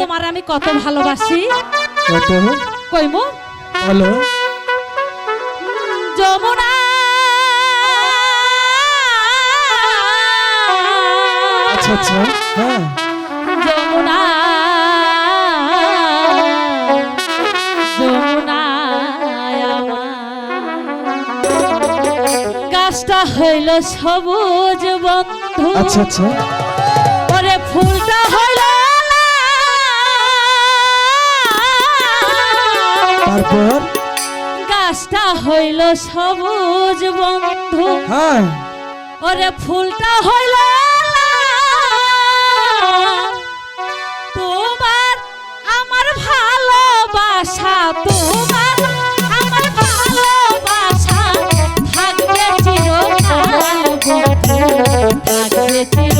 তোমার আমি কত ভালোবাসি? কইমু? বলো। যমুনা। আচ্ছা আচ্ছা হ্যাঁ। যমুনা। যমুনা গাছটা হইল সবুজ বন্ধু। আচ্ছা আচ্ছা। ওরে ফুলটা হইল তারপর? গাছটা হইল সবুজ বন্ধু। হ্যাঁ। ওরে ফুলটা হইল। তোমার আমার ভালোবাসা তোমার আমার ভালোবাসা। থাকবে চিরকাল থাকবে চিরকাল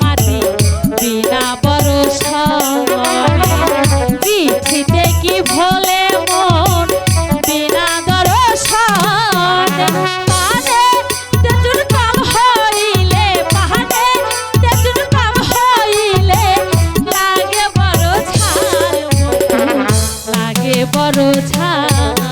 মাটি বিনা বরস চিঠিতে কি ভোলে মন? বিনা লাগে বড় ছাল